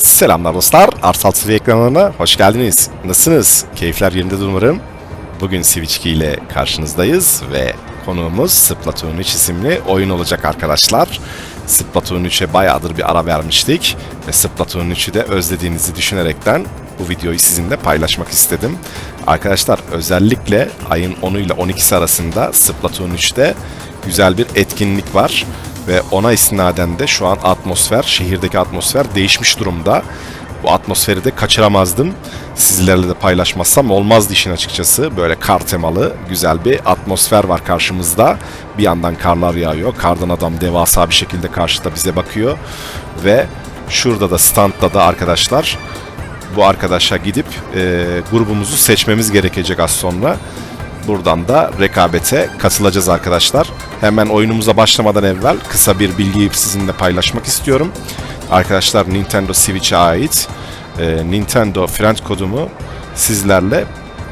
Selamlar dostlar. Arsal TV ekranlarına hoş geldiniz. Nasılsınız? Keyifler yerinde umarım. Bugün Switch 2 ile karşınızdayız ve konuğumuz Splatoon 3 isimli oyun olacak arkadaşlar. Splatoon 3'e bayağıdır bir ara vermiştik ve Splatoon 3'ü de özlediğinizi düşünerekten bu videoyu sizinle paylaşmak istedim. Arkadaşlar özellikle ayın 10'u ile 12'si arasında Splatoon 3'te güzel bir etkinlik var. Ve ona istinaden de şu an atmosfer, şehirdeki atmosfer değişmiş durumda. Bu atmosferi de kaçıramazdım. Sizlerle de paylaşmazsam olmazdı işin açıkçası. Böyle kar temalı güzel bir atmosfer var karşımızda. Bir yandan karlar yağıyor. Kardan adam devasa bir şekilde karşıda bize bakıyor. Ve şurada da standda da arkadaşlar bu arkadaşa gidip e, grubumuzu seçmemiz gerekecek az sonra. Buradan da rekabete katılacağız arkadaşlar. Hemen oyunumuza başlamadan evvel kısa bir bilgiyi sizinle paylaşmak istiyorum. Arkadaşlar Nintendo Switch'e ait e, Nintendo friend kodumu sizlerle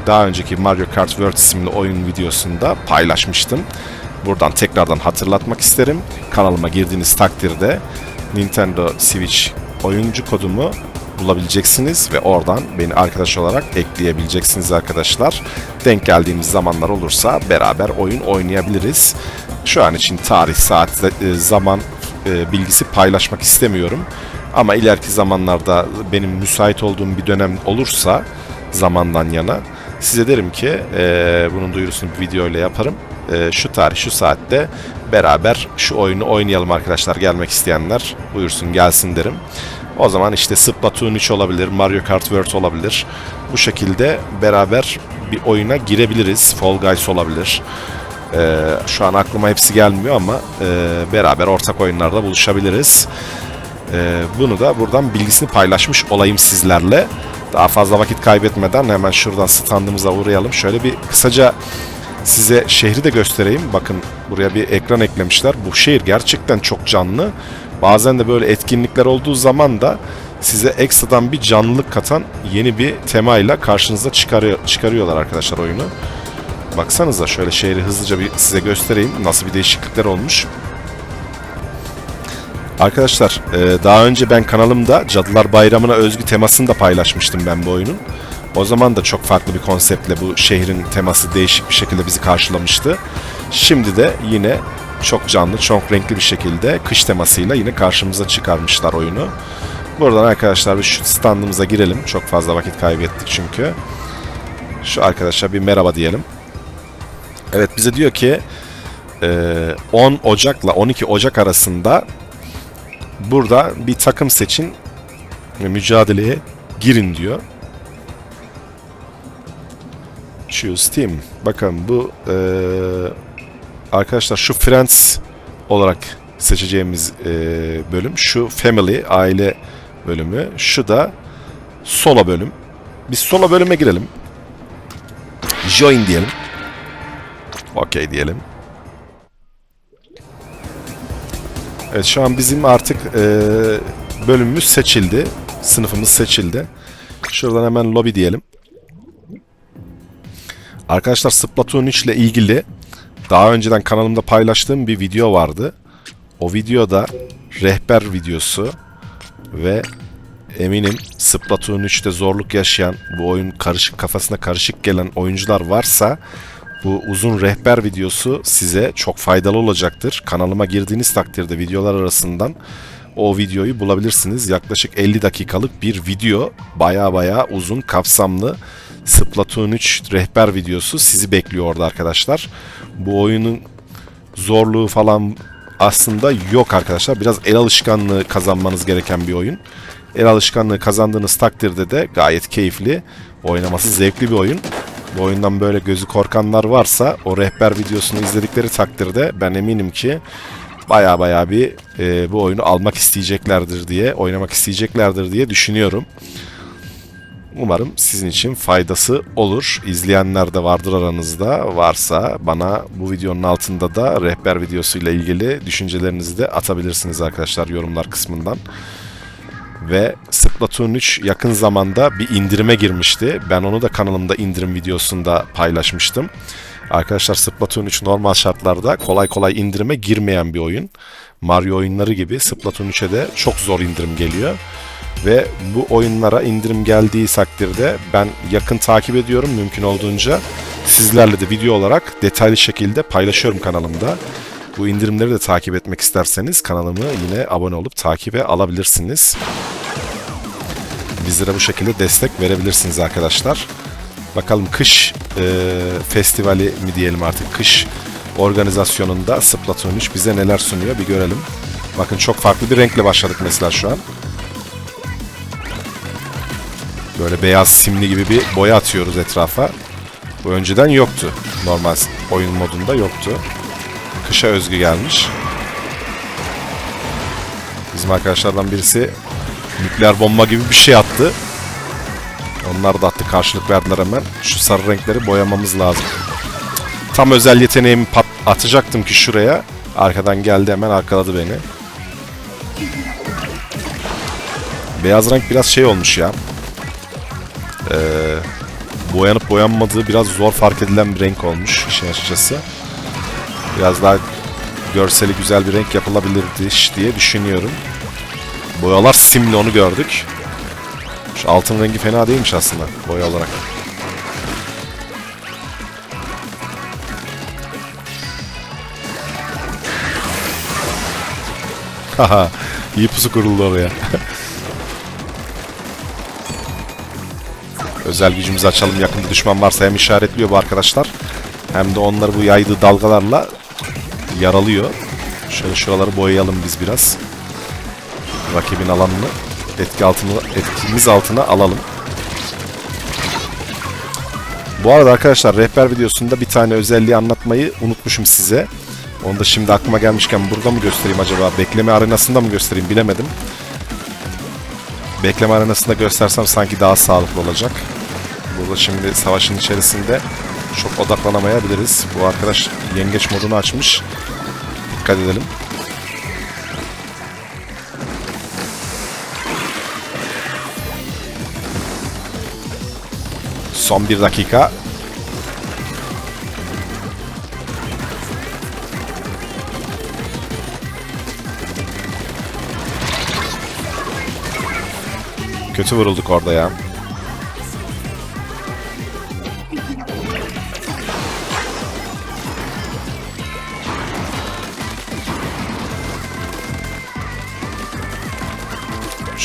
daha önceki Mario Kart World isimli oyun videosunda paylaşmıştım. Buradan tekrardan hatırlatmak isterim. Kanalıma girdiğiniz takdirde Nintendo Switch oyuncu kodumu bulabileceksiniz ve oradan beni arkadaş olarak ekleyebileceksiniz arkadaşlar. Denk geldiğimiz zamanlar olursa beraber oyun oynayabiliriz. Şu an için tarih, saat, e, zaman e, bilgisi paylaşmak istemiyorum. Ama ileriki zamanlarda benim müsait olduğum bir dönem olursa zamandan yana size derim ki e, bunun duyurusunu bir video ile yaparım. E, şu tarih şu saatte beraber şu oyunu oynayalım arkadaşlar gelmek isteyenler buyursun gelsin derim. O zaman işte Splatoon 3 olabilir, Mario Kart World olabilir. Bu şekilde beraber bir oyuna girebiliriz. Fall Guys olabilir. Ee, şu an aklıma hepsi gelmiyor ama e, beraber ortak oyunlarda buluşabiliriz. Ee, bunu da buradan bilgisini paylaşmış olayım sizlerle. Daha fazla vakit kaybetmeden hemen şuradan standımıza uğrayalım. Şöyle bir kısaca size şehri de göstereyim. Bakın buraya bir ekran eklemişler. Bu şehir gerçekten çok canlı. Bazen de böyle etkinlikler olduğu zaman da size ekstradan bir canlılık katan yeni bir temayla karşınıza çıkarıyor, çıkarıyorlar arkadaşlar oyunu. Baksanıza şöyle şehri hızlıca bir size göstereyim nasıl bir değişiklikler olmuş. Arkadaşlar e, daha önce ben kanalımda Cadılar Bayramı'na özgü temasını da paylaşmıştım ben bu oyunun. O zaman da çok farklı bir konseptle bu şehrin teması değişik bir şekilde bizi karşılamıştı. Şimdi de yine çok canlı, çok renkli bir şekilde kış temasıyla yine karşımıza çıkarmışlar oyunu. Buradan arkadaşlar bir şu standımıza girelim. Çok fazla vakit kaybettik çünkü. Şu arkadaşa bir merhaba diyelim. Evet bize diyor ki 10 Ocak'la 12 Ocak arasında burada bir takım seçin ve mücadeleye girin diyor. Choose Team. Bakın bu e, arkadaşlar şu Friends olarak seçeceğimiz e, bölüm. Şu Family, aile bölümü. Şu da solo bölüm. Biz solo bölüme girelim. Join diyelim. Okey diyelim. Evet şu an bizim artık e, bölümümüz seçildi. Sınıfımız seçildi. Şuradan hemen lobby diyelim. Arkadaşlar Splatoon 3 ile ilgili daha önceden kanalımda paylaştığım bir video vardı. O videoda rehber videosu ve eminim Splatoon 3'te zorluk yaşayan, bu oyun karışık kafasına karışık gelen oyuncular varsa bu uzun rehber videosu size çok faydalı olacaktır. Kanalıma girdiğiniz takdirde videolar arasından o videoyu bulabilirsiniz. Yaklaşık 50 dakikalık bir video. Baya baya uzun, kapsamlı. Splatoon 3 rehber videosu sizi bekliyor orada arkadaşlar. Bu oyunun zorluğu falan aslında yok arkadaşlar. Biraz el alışkanlığı kazanmanız gereken bir oyun. El alışkanlığı kazandığınız takdirde de gayet keyifli, oynaması zevkli bir oyun. Bu oyundan böyle gözü korkanlar varsa o rehber videosunu izledikleri takdirde ben eminim ki baya baya bir e, bu oyunu almak isteyeceklerdir diye, oynamak isteyeceklerdir diye düşünüyorum. Umarım sizin için faydası olur. İzleyenler de vardır aranızda. Varsa bana bu videonun altında da rehber videosuyla ilgili düşüncelerinizi de atabilirsiniz arkadaşlar yorumlar kısmından. Ve Splatoon 3 yakın zamanda bir indirime girmişti. Ben onu da kanalımda indirim videosunda paylaşmıştım. Arkadaşlar Splatoon 3 normal şartlarda kolay kolay indirime girmeyen bir oyun. Mario oyunları gibi Splatoon 3'e de çok zor indirim geliyor. Ve bu oyunlara indirim geldiği takdirde ben yakın takip ediyorum mümkün olduğunca. Sizlerle de video olarak detaylı şekilde paylaşıyorum kanalımda. Bu indirimleri de takip etmek isterseniz kanalımı yine abone olup takibe alabilirsiniz. Bizlere bu şekilde destek verebilirsiniz arkadaşlar. Bakalım kış e, festivali mi diyelim artık kış organizasyonunda Splatoon 3 bize neler sunuyor bir görelim. Bakın çok farklı bir renkle başladık mesela şu an. Böyle beyaz simli gibi bir boya atıyoruz etrafa. Bu önceden yoktu. Normal oyun modunda yoktu. Kışa özgü gelmiş. Bizim arkadaşlardan birisi nükleer bomba gibi bir şey attı. Onlar da attı karşılık verdiler hemen. Şu sarı renkleri boyamamız lazım. Tam özel yeteneğimi pat atacaktım ki şuraya. Arkadan geldi hemen arkaladı beni. Beyaz renk biraz şey olmuş ya. Ee, boyanıp boyanmadığı biraz zor fark edilen bir renk olmuş işin açıkçası. Biraz daha görseli güzel bir renk yapılabilirdi diye düşünüyorum. Boyalar simli onu gördük. Şu altın rengi fena değilmiş aslında boya olarak. Haha iyi pusu kuruldu oraya. Özel gücümüzü açalım yakında düşman varsa hem işaretliyor bu arkadaşlar. Hem de onları bu yaydığı dalgalarla yaralıyor. Şöyle şuraları boyayalım biz biraz. Rakibin alanını etki altına, etkimiz altına alalım. Bu arada arkadaşlar rehber videosunda bir tane özelliği anlatmayı unutmuşum size. Onu da şimdi aklıma gelmişken burada mı göstereyim acaba? Bekleme arenasında mı göstereyim bilemedim. Bekleme arenasında göstersem sanki daha sağlıklı olacak. Burada şimdi savaşın içerisinde çok odaklanamayabiliriz. Bu arkadaş yengeç modunu açmış. Dikkat edelim. Son bir dakika. Kötü vurulduk orada ya.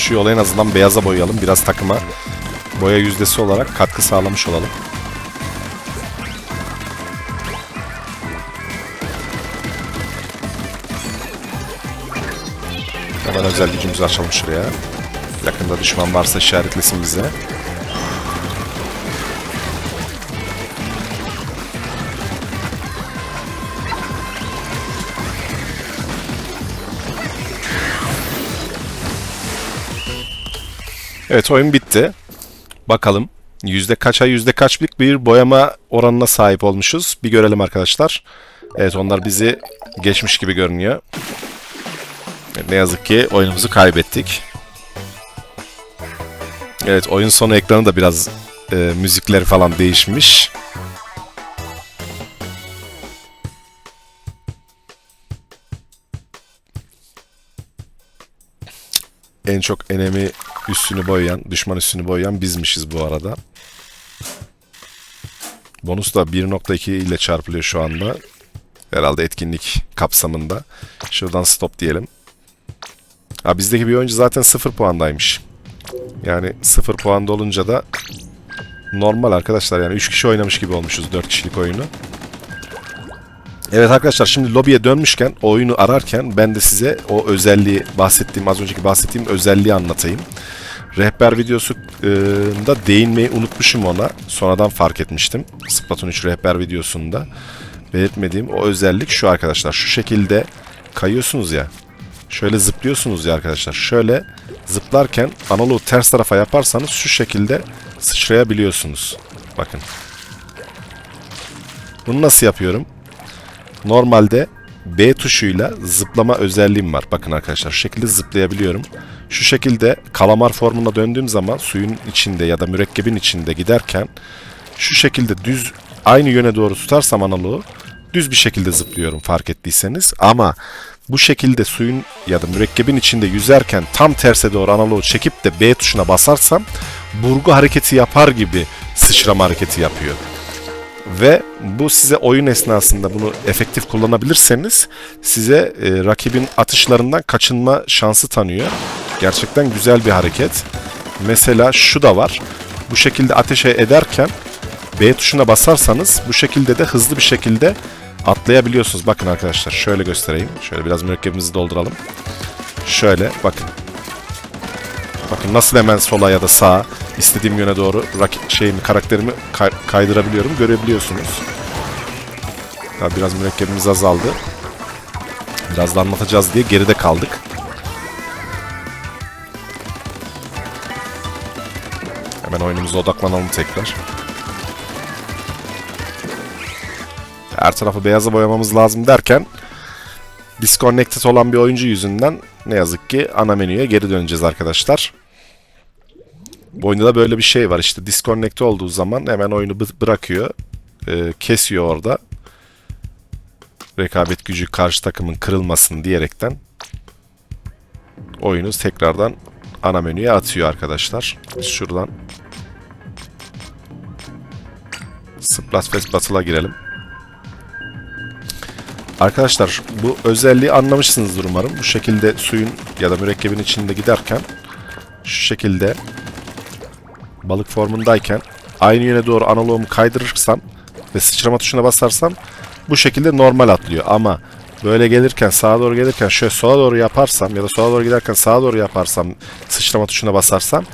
Şu yolu en azından beyaza boyayalım. Biraz takıma boya yüzdesi olarak katkı sağlamış olalım. Hemen özel gücümüzü açalım şuraya. Yakında düşman varsa işaretlesin bize. Evet oyun bitti. Bakalım yüzde kaça yüzde kaçlık bir boyama oranına sahip olmuşuz. Bir görelim arkadaşlar. Evet onlar bizi geçmiş gibi görünüyor. Ne yazık ki oyunumuzu kaybettik. Evet oyun sonu ekranı da biraz e, müzikleri falan değişmiş. En çok enemi üstünü boyayan, düşman üstünü boyayan bizmişiz bu arada. Bonus da 1.2 ile çarpılıyor şu anda. Herhalde etkinlik kapsamında. Şuradan stop diyelim. Ha bizdeki bir oyuncu zaten 0 puandaymış. Yani 0 puanda olunca da normal arkadaşlar yani 3 kişi oynamış gibi olmuşuz 4 kişilik oyunu. Evet arkadaşlar şimdi lobiye dönmüşken oyunu ararken ben de size o özelliği bahsettiğim az önceki bahsettiğim özelliği anlatayım. Rehber videosu da değinmeyi unutmuşum ona. Sonradan fark etmiştim. Splatoon 3 rehber videosunda belirtmediğim o özellik şu arkadaşlar. Şu şekilde kayıyorsunuz ya. Şöyle zıplıyorsunuz ya arkadaşlar. Şöyle zıplarken analogu ters tarafa yaparsanız şu şekilde sıçrayabiliyorsunuz. Bakın. Bunu nasıl yapıyorum? Normalde B tuşuyla zıplama özelliğim var. Bakın arkadaşlar şu şekilde zıplayabiliyorum. Şu şekilde kalamar formuna döndüğüm zaman suyun içinde ya da mürekkebin içinde giderken şu şekilde düz aynı yöne doğru tutarsam analogu düz bir şekilde zıplıyorum fark ettiyseniz. Ama bu şekilde suyun ya da mürekkebin içinde yüzerken tam terse doğru analoğu çekip de B tuşuna basarsam burgu hareketi yapar gibi sıçrama hareketi yapıyor. Ve bu size oyun esnasında bunu efektif kullanabilirseniz size e, rakibin atışlarından kaçınma şansı tanıyor. Gerçekten güzel bir hareket. Mesela şu da var. Bu şekilde ateşe ederken B tuşuna basarsanız bu şekilde de hızlı bir şekilde atlayabiliyorsunuz. Bakın arkadaşlar şöyle göstereyim. Şöyle biraz mürekkebimizi dolduralım. Şöyle bakın. Bakın nasıl hemen sola ya da sağa istediğim yöne doğru rakip şeyimi karakterimi kay- kaydırabiliyorum. Görebiliyorsunuz. Ya biraz mürekkebimiz azaldı. Biraz da anlatacağız diye geride kaldık. Hemen oyunumuza odaklanalım tekrar. Her tarafı beyaza boyamamız lazım derken disconnected olan bir oyuncu yüzünden ne yazık ki ana menüye geri döneceğiz arkadaşlar. Oyunda da böyle bir şey var işte disconnect olduğu zaman hemen oyunu bı- bırakıyor. Ee, kesiyor orada. Rekabet gücü karşı takımın kırılmasın diyerekten oyunu tekrardan ana menüye atıyor arkadaşlar. Biz şuradan Splatfest Battle'a girelim. Arkadaşlar bu özelliği anlamışsınızdır umarım. Bu şekilde suyun ya da mürekkebin içinde giderken şu şekilde balık formundayken aynı yöne doğru analoğumu kaydırırsam ve sıçrama tuşuna basarsam bu şekilde normal atlıyor. Ama böyle gelirken sağa doğru gelirken şöyle sola doğru yaparsam ya da sola doğru giderken sağa doğru yaparsam sıçrama tuşuna basarsam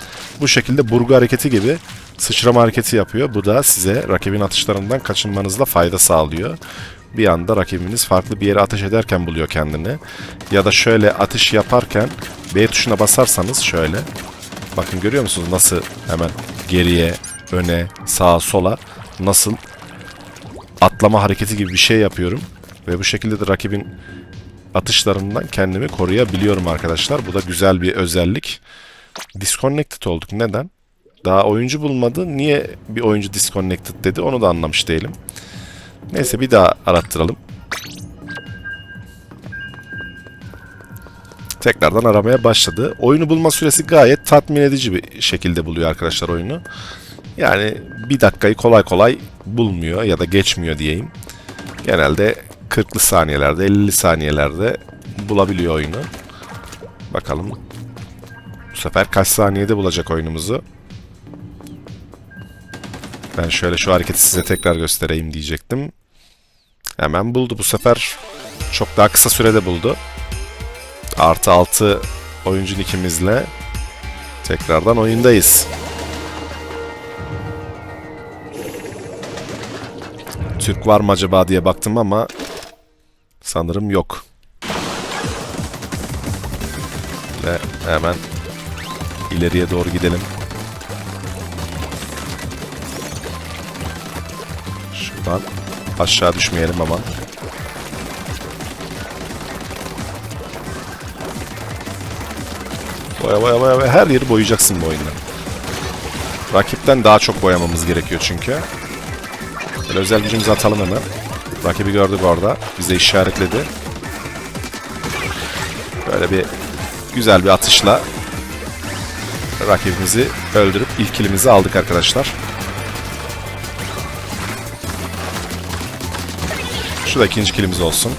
bu şekilde burgu hareketi gibi sıçrama hareketi yapıyor. Bu da size rakibin atışlarından kaçınmanızda fayda sağlıyor. Bir anda rakibiniz farklı bir yere ateş ederken buluyor kendini. Ya da şöyle atış yaparken B tuşuna basarsanız şöyle. Bakın görüyor musunuz nasıl hemen geriye, öne, sağa, sola nasıl atlama hareketi gibi bir şey yapıyorum. Ve bu şekilde de rakibin atışlarından kendimi koruyabiliyorum arkadaşlar. Bu da güzel bir özellik. Disconnected olduk. Neden? Daha oyuncu bulmadı. Niye bir oyuncu disconnected dedi onu da anlamış değilim. Neyse bir daha arattıralım. Tekrardan aramaya başladı. Oyunu bulma süresi gayet tatmin edici bir şekilde buluyor arkadaşlar oyunu. Yani bir dakikayı kolay kolay bulmuyor ya da geçmiyor diyeyim. Genelde 40'lı saniyelerde, 50'li saniyelerde bulabiliyor oyunu. Bakalım bu sefer kaç saniyede bulacak oyunumuzu. Ben şöyle şu hareketi size tekrar göstereyim diyecektim. Hemen buldu bu sefer. Çok daha kısa sürede buldu. Artı 6 oyuncun ikimizle tekrardan oyundayız. Türk var mı acaba diye baktım ama sanırım yok. Ve hemen ileriye doğru gidelim. Şuradan aşağı düşmeyelim aman. Boya boya boya boya. Her yeri boyayacaksın bu oyunda. Rakipten daha çok boyamamız gerekiyor çünkü. Böyle özel gücümüzü atalım hemen. Rakibi gördük orada. Bize işaretledi. Böyle bir güzel bir atışla rakibimizi öldürüp ilk kilimizi aldık arkadaşlar. Şu da ikinci kilimiz olsun.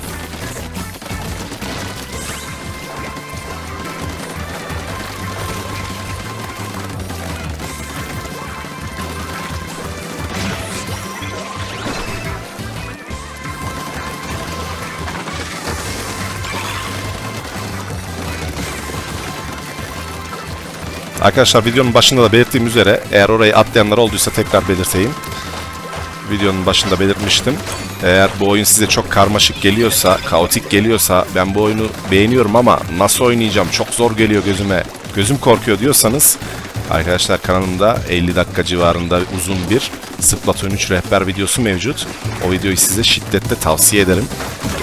Arkadaşlar videonun başında da belirttiğim üzere eğer orayı atlayanlar olduysa tekrar belirteyim. Videonun başında belirtmiştim. Eğer bu oyun size çok karmaşık geliyorsa, kaotik geliyorsa ben bu oyunu beğeniyorum ama nasıl oynayacağım çok zor geliyor gözüme, gözüm korkuyor diyorsanız arkadaşlar kanalımda 50 dakika civarında uzun bir Splatoon 3 rehber videosu mevcut. O videoyu size şiddetle tavsiye ederim.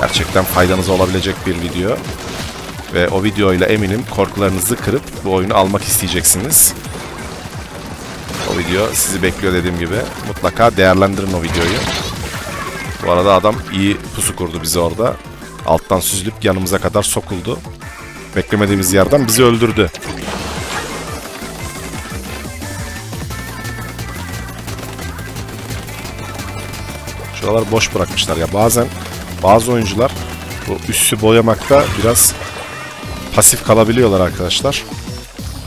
Gerçekten faydanıza olabilecek bir video. Ve o videoyla eminim korkularınızı kırıp bu oyunu almak isteyeceksiniz. O video sizi bekliyor dediğim gibi. Mutlaka değerlendirin o videoyu. Bu arada adam iyi pusu kurdu bize orada. Alttan süzülüp yanımıza kadar sokuldu. Beklemediğimiz yerden bizi öldürdü. Şuraları boş bırakmışlar ya. Bazen bazı oyuncular bu üssü boyamakta biraz pasif kalabiliyorlar arkadaşlar.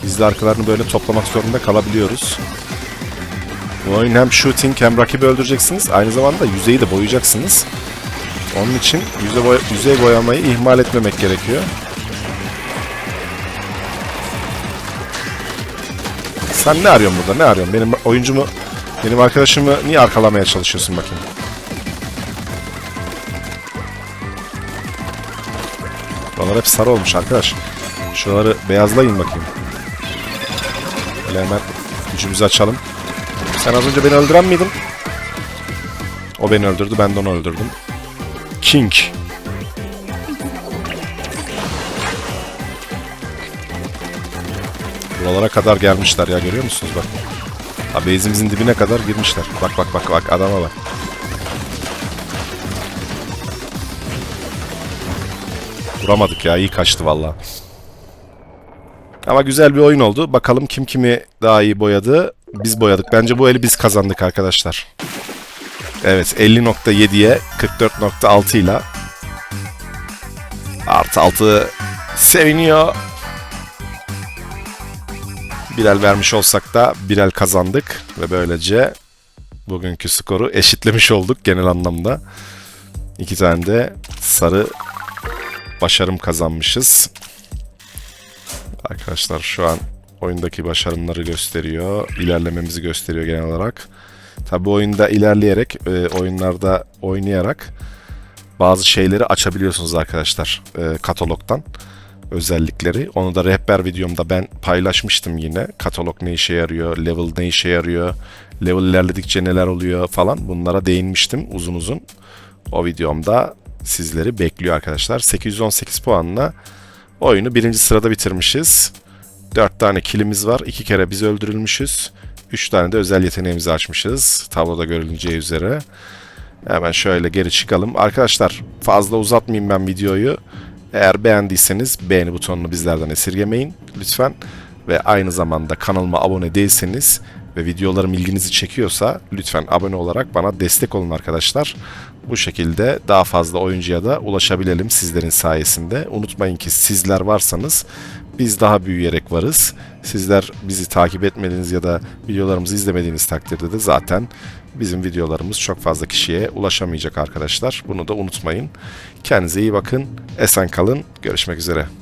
Biz de arkalarını böyle toplamak zorunda kalabiliyoruz. Bu oyun hem shooting hem rakibi öldüreceksiniz. Aynı zamanda yüzeyi de boyayacaksınız. Onun için yüze boya- yüzey boyamayı ihmal etmemek gerekiyor. Sen ne arıyorsun burada? Ne arıyorsun? Benim oyuncumu, benim arkadaşımı niye arkalamaya çalışıyorsun bakayım? Buralar hep sarı olmuş arkadaş. Şuraları beyazlayın bakayım. Böyle hemen gücümüzü açalım. Sen az önce beni öldüren miydin? O beni öldürdü, ben de onu öldürdüm. King. Buralara kadar gelmişler ya görüyor musunuz bak. Ha base'imizin dibine kadar girmişler. Bak bak bak bak adama bak. Vuramadık ya iyi kaçtı valla. Ama güzel bir oyun oldu. Bakalım kim kimi daha iyi boyadı. Biz boyadık. Bence bu eli biz kazandık arkadaşlar. Evet 50.7'ye 44.6 ile artı 6 seviniyor. Birer vermiş olsak da birer kazandık ve böylece bugünkü skoru eşitlemiş olduk genel anlamda. İki tane de sarı başarım kazanmışız. Arkadaşlar şu an oyundaki başarımları gösteriyor. ilerlememizi gösteriyor genel olarak. Tabi oyunda ilerleyerek, e, oyunlarda oynayarak bazı şeyleri açabiliyorsunuz arkadaşlar e, katalogdan özellikleri. Onu da rehber videomda ben paylaşmıştım yine. Katalog ne işe yarıyor, level ne işe yarıyor, level ilerledikçe neler oluyor falan bunlara değinmiştim uzun uzun. O videomda sizleri bekliyor arkadaşlar. 818 puanla oyunu birinci sırada bitirmişiz. 4 tane kilimiz var. 2 kere biz öldürülmüşüz. 3 tane de özel yeteneğimizi açmışız. Tabloda görüleceği üzere. Hemen şöyle geri çıkalım. Arkadaşlar fazla uzatmayayım ben videoyu. Eğer beğendiyseniz beğeni butonunu bizlerden esirgemeyin lütfen. Ve aynı zamanda kanalıma abone değilseniz ve videolarım ilginizi çekiyorsa lütfen abone olarak bana destek olun arkadaşlar. Bu şekilde daha fazla oyuncuya da ulaşabilelim sizlerin sayesinde. Unutmayın ki sizler varsanız biz daha büyüyerek varız. Sizler bizi takip etmediğiniz ya da videolarımızı izlemediğiniz takdirde de zaten bizim videolarımız çok fazla kişiye ulaşamayacak arkadaşlar. Bunu da unutmayın. Kendinize iyi bakın. Esen kalın. Görüşmek üzere.